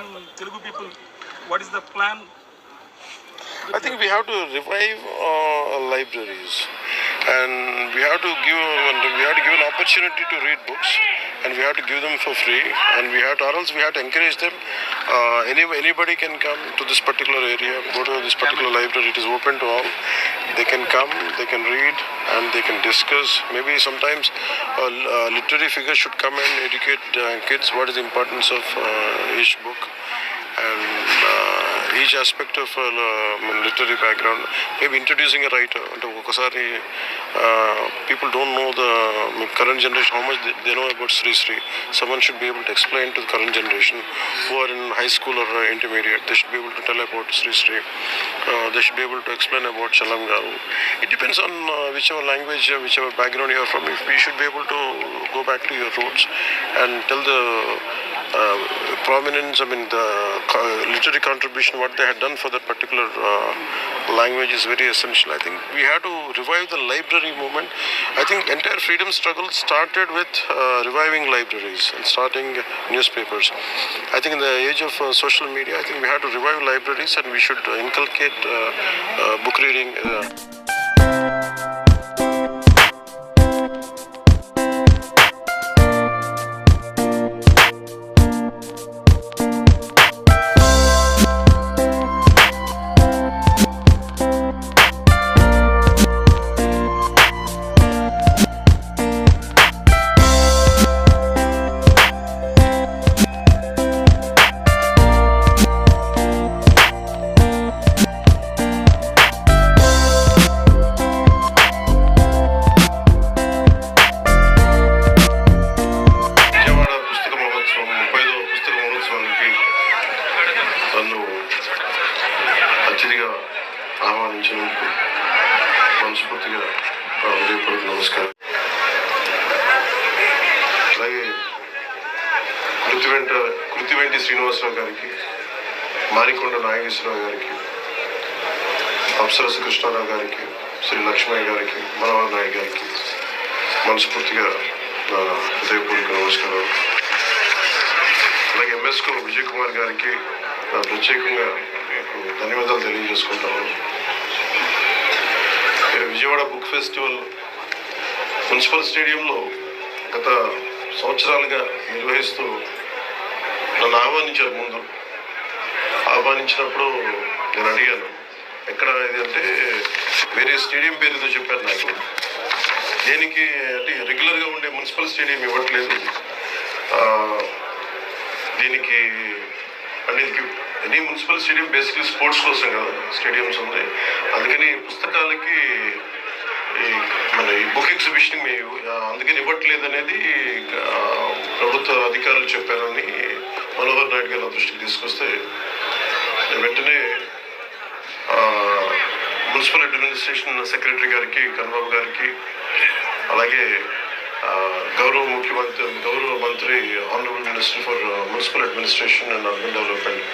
Telugu people, what is the plan? I think we have to revive uh, libraries, and we have to give we have to give an opportunity to read books, and we have to give them for free, and we have to, or else we have to encourage them. Uh, any anybody can come to this particular area, go to this particular library. It is open to all. They can come, they can read, and they can discuss. Maybe sometimes a uh, literary figure should come and educate uh, kids what is the importance of uh, each book and each aspect of uh, literary background maybe introducing a writer అంటే ఒకసారి uh, people don't know the I mean, current generation how much they, they know about Sri Sri someone should be able to explain to the current generation who are in high school or uh, intermediate they should be able to tell about Sri Sri uh, they should be able to explain about Chalam Garu it depends on uh, whichever language uh, whichever background you are from if you should be able to go back to your roots and tell the uh, prominence, I mean, the literary contribution, what they had done for that particular uh, language is very essential. I think we have to revive the library movement. I think entire freedom struggle started with uh, reviving libraries and starting newspapers. I think in the age of uh, social media, I think we have to revive libraries and we should uh, inculcate uh, book reading. ఆహ్వానించినందుకు మనస్ఫూర్తిగా ఆ, హృదయపూర్వక నమస్కారం. అలాగే కృతి వెంట కృతి వెంటి శ్రీనివాసరావు గారికి మారికొండ నాగేశ్వరరావు గారికి అప్సరస కృష్ణారావు గారికి శ్రీ లక్ష్మయ్య గారికి మనోహర్ నాయక్ గారికి మనస్ఫూర్తిగా నా హృదయపూర్వక నమస్కారం అలాగే ఎంఎస్కో విజయ్ కుమార్ గారికి నా ప్రత్యేకంగా ధన్యవాదాలు తెలియజేసుకుంటాను. విజయవాడ బుక్ ఫెస్టివల్ మున్సిపల్ స్టేడియంలో గత సంవత్సరాలుగా నిర్వహిస్తూ నన్ను ఆహ్వానించారు ముందు. ఆహ్వానించినప్పుడు నేను అడిగాను ఎక్కడ ఇది అంటే వేరే స్టేడియం పేరుతో చెప్పారు నాకు. దేనికి అంటే రెగ్యులర్గా ఉండే మున్సిపల్ స్టేడియం ఇవ్వట్లేదు. దీనికి అంటే ఇది any municipal stadium basically sports కోసం కదా స్టేడియంస్ ఉంది అందుకని పుస్తకాలకి ఈ మన ఈ బుక్ ఎగ్జిబిషన్ అందుకని ఇవ్వట్లేదు అనేది ప్రభుత్వ అధికారులు చెప్పారని మనోహర్ నాయుడు గారు దృష్టికి తీసుకొస్తే నేను వెంటనే మున్సిపల్ అడ్మినిస్ట్రేషన్ సెక్రటరీ గారికి కన్నబాబు గారికి అలాగే గౌరవ ముఖ్యమంత్రి గౌరవ మంత్రి honourable minister for municipal administration and urban development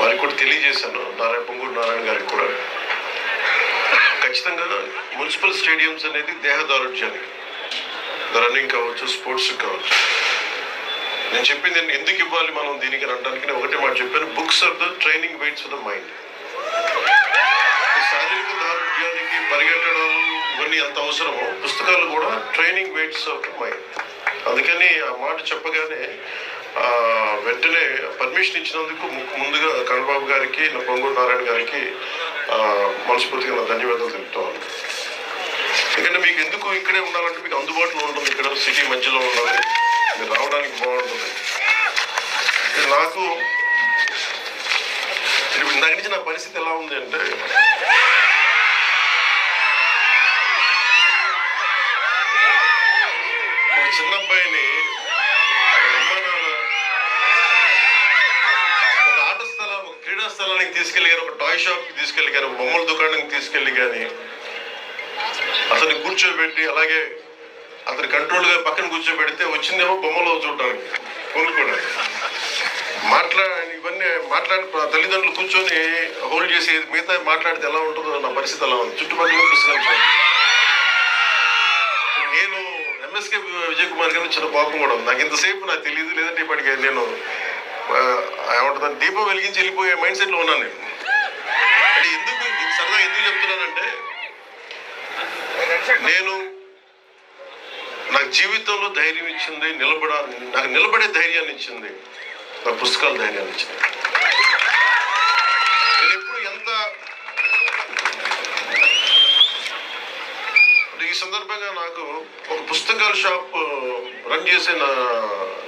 వారికి కూడా తెలియజేశాను. నారాయణ పొంగూరు నారాయణ గారికి కూడా. ఖచ్చితంగా మున్సిపల్ స్టేడియంస్ అనేది దేహదారుఢ్యానికి. రన్నింగ్ కావచ్చు స్పోర్ట్స్ కావచ్చు. నేను చెప్పింది ఎందుకు ఇవ్వాలి మనం దీనికి అనడానికి నేను ఒకటే మాట చెప్పాను. Books are the training weights for the mind. శారీరక దారుఢ్యానికి పరిగెట్టడం ఇవన్నీ ఎంత అవసరమో పుస్తకాలు కూడా training weights of the mind. అందుకని ఆ మాట చెప్పగానే వెంటనే పర్మిషన్ ఇచ్చినందుకు ముందుగా కన్నబాబు గారికి నా పొంగూరు నారాయణ గారికి మనస్ఫూర్తిగా నా ధన్యవాదాలు తెలుపుతాను ఎందుకంటే మీకు ఎందుకు ఇక్కడే ఉండాలంటే మీకు అందుబాటులో ఉంటుంది. ఇక్కడ సిటీ మధ్యలో ఉండాలి. మీరు రావడానికి బాగుంటుంది. ఇది నాకు ఇప్పుడు ఇందాక నుంచి నా పరిస్థితి ఎలా ఉంది అంటే ఒక చిన్న అబ్బాయిని వాళ్ళ అమ్మ నాన్న ఒక ఆట స్థలం ఒక క్రీడా తీసుకెళ్ళి ఒక టాయ్ షాప్కి తీసుకెళ్ళి కానీ బొమ్మల దుకాణానికి తీసుకెళ్ళి కానీ అతన్ని కూర్చోబెట్టి అలాగే అతని కంట్రోల్గా పక్కన కూర్చోబెడితే వచ్చిందేమో బొమ్మలో చూడడానికి కొనుక్కోడానికి మాట్లా ఇవన్నీ మాట్లాడి తల్లిదండ్రులు కూర్చొని హోల్డ్ చేసి మిగతా మాట్లాడితే ఎలా ఉంటుందో నా పరిస్థితి అలా ఉంది. చుట్టుపక్కల పుస్తకాలు నేను ఎంఎస్కే విజయ్ కుమార్ గారు చిన్న పాపం కూడా ఉంది. నాకు ఇంతసేపు నాకు తెలియదు లేదంటే ఇప్పటికే నేను ఆ, ఏమంటుందని దీపం వెలిగించి వెళ్ళిపోయే మైండ్ సెట్లో ఉన్నాను నేను. అంటే ఎందుకు సరదా ఎందుకు చెప్తున్నానంటే నేను నాకు జీవితంలో ధైర్యం ఇచ్చింది నిలబడ నాకు నిలబడే ధైర్యాన్ని ఇచ్చింది నా పుస్తకాల ధైర్యాన్ని ఇచ్చింది. నేను ఎప్పుడు ఎంత ఈ సందర్భంగా నాకు ఒక పుస్తకాల షాప్ రన్ చేసే నా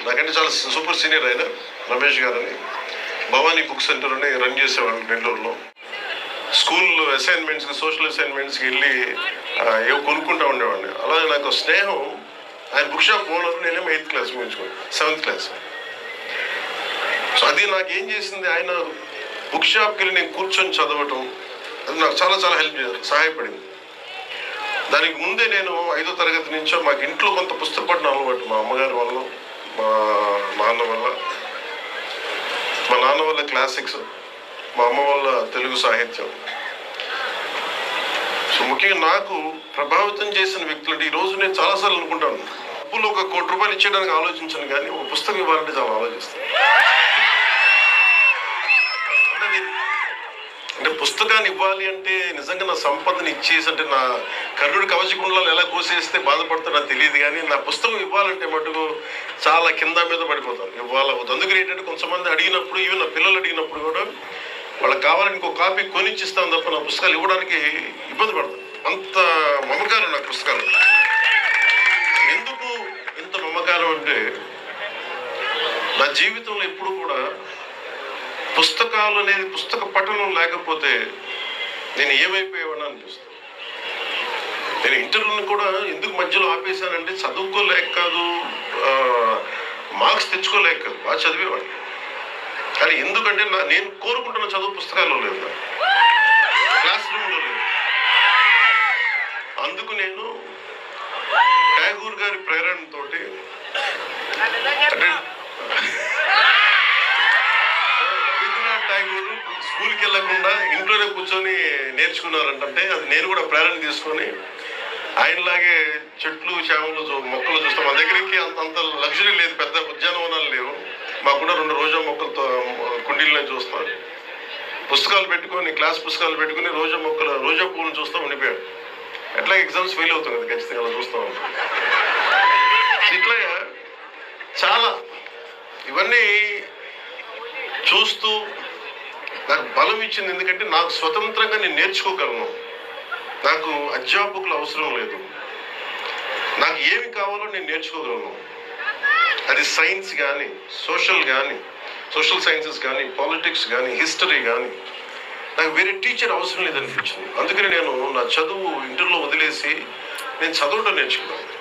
నాకంటే చాలా సూపర్ సీనియర్ ఆయన రమేష్ గారని. భవానీ బుక్ సెంటర్ అని రన్ చేసేవాళ్ళు నెల్లూరులో. స్కూల్లో అసైన్మెంట్స్కి సోషల్ అసైన్మెంట్స్కి వెళ్ళి ఏవో కొనుక్కుంటూ ఉండేవాడిని. అలాగే నాకు స్నేహం ఆయన బుక్ షాప్ ఓనర్ నేనేమో ఎయిత్ క్లాస్ ముగించుకోండి సెవెంత్ క్లాస్. సో అది నాకు ఏం చేసింది ఆయన బుక్ షాప్కి వెళ్ళి నేను కూర్చొని చదవటం అది నాకు చాలా చాలా హెల్ప్ చేశారు సహాయపడింది. దానికి ముందే నేను ఐదో తరగతి నుంచో మాకు ఇంట్లో కొంత పుస్తక పఠనం అలవాటు మా అమ్మగారి వల్ల. మా నాన్న వల్ల. మా నాన్న వల్ల క్లాసిక్స్ మా అమ్మ వల్ల తెలుగు సాహిత్యం. సో ముఖ్యంగా నాకు ప్రభావితం చేసిన వ్యక్తులు అంటే ఈ రోజు నేను చాలాసార్లు అనుకుంటాను. డబ్బులు ఒక కోటి రూపాయలు ఇచ్చేయడానికి ఆలోచించను కానీ ఒక పుస్తకం ఇవ్వాలంటే చాలా ఆలోచిస్తాను. అంటే అంటే పుస్తకాన్ని ఇవ్వాలి అంటే నిజంగా నా సంపదని ఇచ్చేసి అంటే నా కర్ణుడు కవచకుండలాలు ఎలా కోసేస్తే బాధపడతా తెలియదు కానీ నా పుస్తకం ఇవ్వాలంటే మటుకు చాలా కింద మీద పడిపోతాను. ఇవ్వాలి అందుకని ఏంటంటే కొంతమంది అడిగినప్పుడు ఈవెన్ నా పిల్లలు అడిగినప్పుడు కూడా వాళ్ళకి కావాలని ఇంకో కాపీ కొనిచ్చిస్తాను తప్ప నా పుస్తకాలు ఇవ్వడానికి ఇబ్బంది పడతాను. అంత మమకారం నా పుస్తకాలు. ఎందుకు ఇంత మమకారం అంటే నా జీవితంలో ఎప్పుడు కూడా పుస్తకాలు అనేది పుస్తక పఠనం లేకపోతే నేను ఏమైపోయేవాడిని అనిపిస్తాను నేను ఇంటర్వ్యూని కూడా ఎందుకు మధ్యలో ఆపేశానంటే చదువుకోలేక కాదు మార్క్స్ తెచ్చుకోలేక కాదు బాగా చదివేవాడిని. కానీ ఎందుకంటే నా నేను కోరుకుంటున్న చదువు పుస్తకాల్లో లేదు క్లాస్ రూమ్లో లేదు. అందుకు నేను ట్యాగూర్ గారి ప్రేరణతో అంటే రవీంద్రనాథ్ ఠాగూర్ స్కూల్కి వెళ్ళకుండా ఇంట్లోనే కూర్చొని నేర్చుకున్నారంటే అది నేను కూడా ప్రేరణ తీసుకొని ఆయనలాగే చెట్లు చేమలు మొక్కలు చూస్తాం. మన దగ్గరికి అంత అంత లగ్జరీ లేదు. పెద్ద ఉద్యానవనాలు లేవు. మాకున్న రెండు రోజా మొక్కలతో కుండీల్లో చూస్తాం. పుస్తకాలు పెట్టుకొని క్లాస్ పుస్తకాలు పెట్టుకొని రోజా మొక్కలు రోజా పువ్వులను చూస్తూ ఉండిపోయాడు ఎట్లా ఎగ్జామ్స్ ఫెయిల్ అవుతాం కదా ఖచ్చితంగా అలా చూస్తూ. ఉంటాం ఇట్లా చాలా ఇవన్నీ చూస్తూ నాకు బలం ఇచ్చింది. ఎందుకంటే నాకు స్వతంత్రంగా నేను నేర్చుకోగలను. నాకు అధ్యాపకులు అవసరం లేదు. నాకు ఏమి కావాలో నేను నేర్చుకోగలను. అది సైన్స్ కానీ సోషల్ కానీ సోషల్ సైన్సెస్ కానీ పాలిటిక్స్ కానీ హిస్టరీ కానీ నాకు వేరే టీచర్ అవసరం లేదనిపించింది. అందుకని నేను నా చదువు ఇంటర్లో వదిలేసి నేను చదవటం నేర్చుకున్నాను.